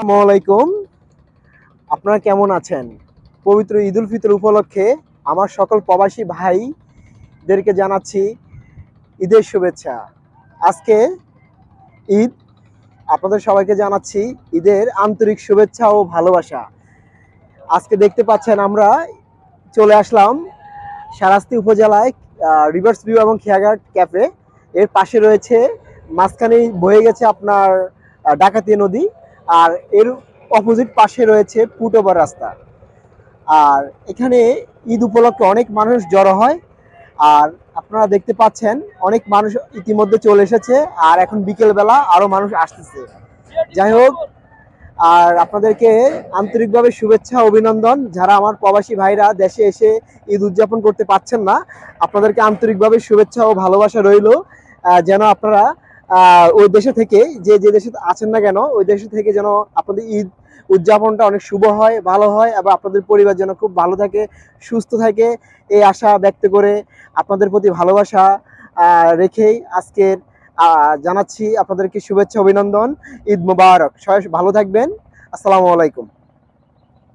আসসালামু আলাইকুম। আপনারা কেমন আছেন? পবিত্র ঈদ উল ফিতর উপলক্ষে আমার সকল প্রবাসী ভাইদেরকে জানাচ্ছি ঈদের শুভেচ্ছা। আজকে ঈদ আপনাদের সবাইকে জানাচ্ছি ঈদের আন্তরিক শুভেচ্ছা ও ভালোবাসা। আজকে দেখতে পাচ্ছেন আমরা চলে আসলাম সারাস্তি উপজেলায় রিভার্স ভিউ এবং খেয়াঘাট ক্যাফে। এর পাশে রয়েছে মাঝখানেই বয়ে গেছে আপনার আহ, ডাকাতিয়া নদী। আর এর অপোজিট পাশে রয়েছে ফুটওভার রাস্তা। আর এখানে ঈদ উপলক্ষে অনেক মানুষ জড়ো হয়। আর আপনারা দেখতে পাচ্ছেন, অনেক মানুষ ইতিমধ্যে চলে এসেছে। আর এখন বিকেলবেলা আরও মানুষ আসতেছে। যাই হোক, আর আপনাদেরকে আন্তরিকভাবে শুভেচ্ছা, অভিনন্দন। যারা আমার প্রবাসী ভাইরা দেশে এসে ঈদ উদযাপন করতে পারছেন না, আপনাদেরকে আন্তরিকভাবে শুভেচ্ছা ও ভালোবাসা রইল। যেন আপনারা ওই দেশে থেকে, যে যে দেশে আছেন না কেন, ওই দেশে থেকে যেন আপনাদের ঈদ উদযাপনটা অনেক শুভ হয়, ভালো হয়, এবং আপনাদের পরিবার যেন খুব ভালো থাকে, সুস্থ থাকে, এই আশা ব্যক্ত করে আপনাদের প্রতি ভালোবাসা রেখেই আজকের জানাচ্ছি আপনাদেরকে শুভেচ্ছা, অভিনন্দন, ঈদ মোবারক। সবাই ভালো থাকবেন। আসসালামু আলাইকুম।